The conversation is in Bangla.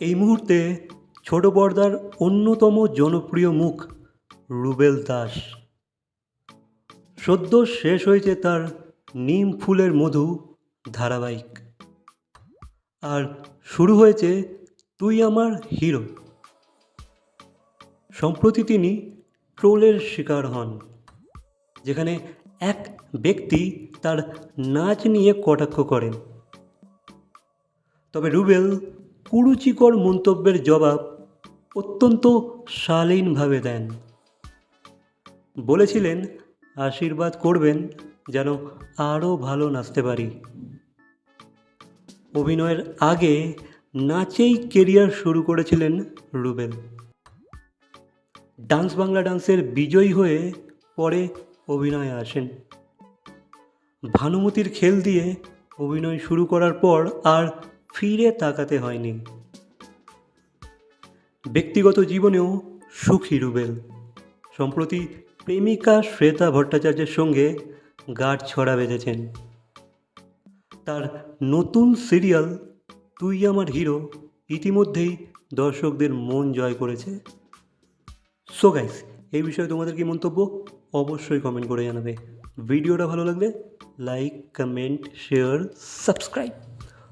এই মুহূর্তে ছোট পর্দার অন্যতম জনপ্রিয় মুখ রুবেল দাস। সদ্য শেষ হয়েছে তার নিম ফুলের মধু ধারাবাহিক। আর শুরু হয়েছে তুই আমার হিরো। সম্প্রতি তিনি ট্রোলের শিকার হন, যেখানে এক ব্যক্তি তার নাচ নিয়ে কটাক্ষ করেন। তবে রুবেল কুরুচিকর মন্তব্যের জবাব অত্যন্ত শালীনভাবে দেন। বলেছিলেন, আশীর্বাদ করবেন যেন আরও ভালো নাচতে পারি। অভিনয়ের আগে নাচেই কেরিয়ার শুরু করেছিলেন রুবেল। ডান্স বাংলা ডান্সের বিজয়ী হয়ে পরে অভিনয়ে আসেন। ভানুমতির খেল দিয়ে অভিনয় শুরু করার পর আর ফিরে তাকাতে হয়নি। ব্যক্তিগত জীবনেও সুখী রুবেল। সম্প্রতি প্রেমিকা শ্বেতা ভট্টাচার্যের সঙ্গে গাঢ় ছড়া বেঁধেছেন। তার নতুন সিরিয়াল, তুই আমার হিরো, ইতিমধ্যেই দর্শকদের মন জয় করেছে। সো গাইস এই বিষয়ে তোমাদের কি মন্তব্য? অবশ্যই কমেন্ট করে জানাবে। ভিডিওটা ভালো লাগলে লাইক কমেন্ট শেয়ার সাবস্ক্রাইব